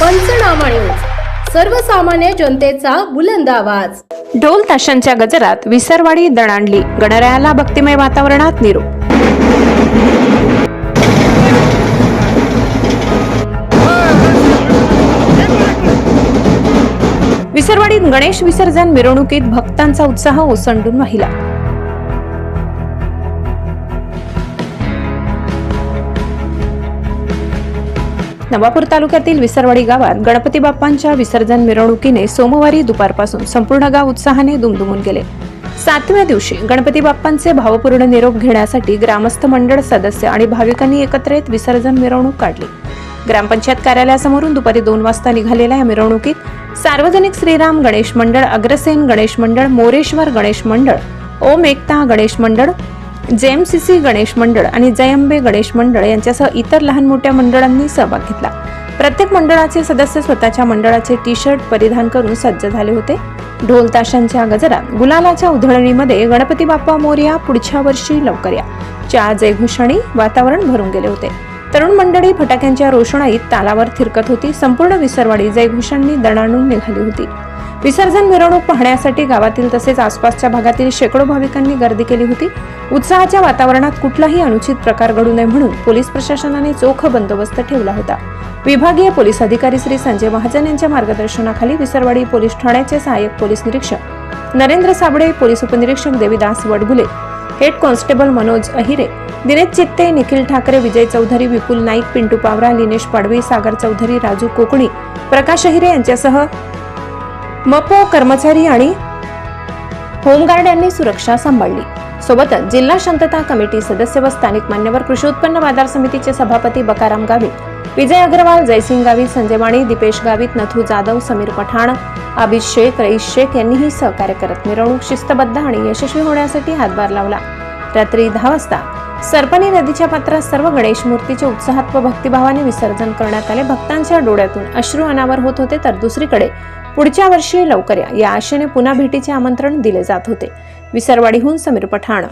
पंचनामा न्यूज. सर्वसामान्य जनतेचा बुलंद आवाज. ढोल ताशांच्या गजरात विसरवाडी दणाणली. गणरायाला भक्तिमय वातावरणात निरोप. विसरवाडीत गणेश विसर्जन मिरवणुकीत भक्तांचा उत्साह ओसंडून वाहिला. नवापूर तालुक्यातील विसरवाडी गावात गणपती बाप्पांच्या विसर्जन मिरवणुकीने सोमवारी दुपारपासून संपूर्ण गाव उत्साहाने दुमदुमून गेले. सातव्या दिवशी गणपती बाप्पांचे भावपूर्ण निरोप घेण्यासाठी ग्रामस्थ मंडळ सदस्य आणि भाविकांनी एकत्र येत विसर्जन मिरवणूक काढली. ग्रामपंचायत कार्यालयासमोरून दुपारी दोन वाजता निघालेल्या या मिरवणुकीत सार्वजनिक श्रीराम गणेश मंडळ अग्रसेन गणेश मंडळ मोरेश्वर गणेश मंडळ ओम एकता गणेश मंडळ जेएमसीसी गणेश मंडळ आणि जयंबे गणेश मंडळ यांच्यासह इतर लहान मोठ्या मंडळांनी सहभाग घेतला. प्रत्येक मंडळाचे सदस्य स्वतःच्या मंडळाचे टी शर्ट परिधान करून सज्ज झाले होते. ढोल ताशांच्या गजरात गुलालाच्या उधळणीमध्ये गणपती बाप्पा मोर्या पुढच्या वर्षी लवकर या. च्या जयघोषणी वातावरण भरून गेले होते. तरुण मंडळी फटाक्यांच्या रोषणाईत तालावर थिरकत होती. संपूर्ण विसरवाडी जयघोषांनी दणाणून निघाली होती. विसर्जन मिरवणूक पाहण्यासाठी गावातील तसेच आसपासच्या भागातील शेकडो भाविकांनी गर्दी केली होती. उत्साहाच्या वातावरणात कुठलाही अनुचित प्रकार घडू नये म्हणून पोलीस प्रशासनाने चोख बंदोबस्त ठेवला होता. विभागीय पोलीस अधिकारी श्री संजय महाजन यांच्या मार्गदर्शनाखाली विसरवाडी पोलीस ठाण्याचे सहाय्यक पोलीस निरीक्षक नरेंद्र साबळे पोलीस उपनिरीक्षक देवीदास वडगुले हेड कॉन्स्टेबल मनोज अहिरे दिनेश चित्ते निखिल ठाकरे विजय चौधरी विपुल नाईक पिंटू पावरा लिनेश पाडवी सागर चौधरी राजू कोकणी प्रकाश अहिरे यांच्यासह मपो कर्मचारी आणि होमगार्ड यांनी सुरक्षा सांभाळली. सोबतच जिल्हा शांतता कमिटी सदस्य व स्थानिक मान्यवर कृषी उत्पन्न बाजार समितीचे सभापती बकाराम गावित विजय अग्रवाल जयसिंग गावित संजय वाणी दीपेश गावित नथू जाधव समीर पठाण आबिद शेख रईस शेख यांनीही सहकार्य करत मिरवणूक शिस्तबद्ध आणि यशस्वी होण्यासाठी हातभार लावला. रात्री दहा वाजता सरपणी नदीच्या पात्रात सर्व गणेश मूर्तीचे उत्साहात व भक्तिभावाने विसर्जन करण्यात आले. भक्तांच्या डोळ्यातून अश्रू अनावर होत होते तर दुसरीकडे पुढच्या वर्षी लवकर या या आशेने पुन्हा भेटीचे आमंत्रण दिले जात होते. विसरवाडीहून समीर पठाण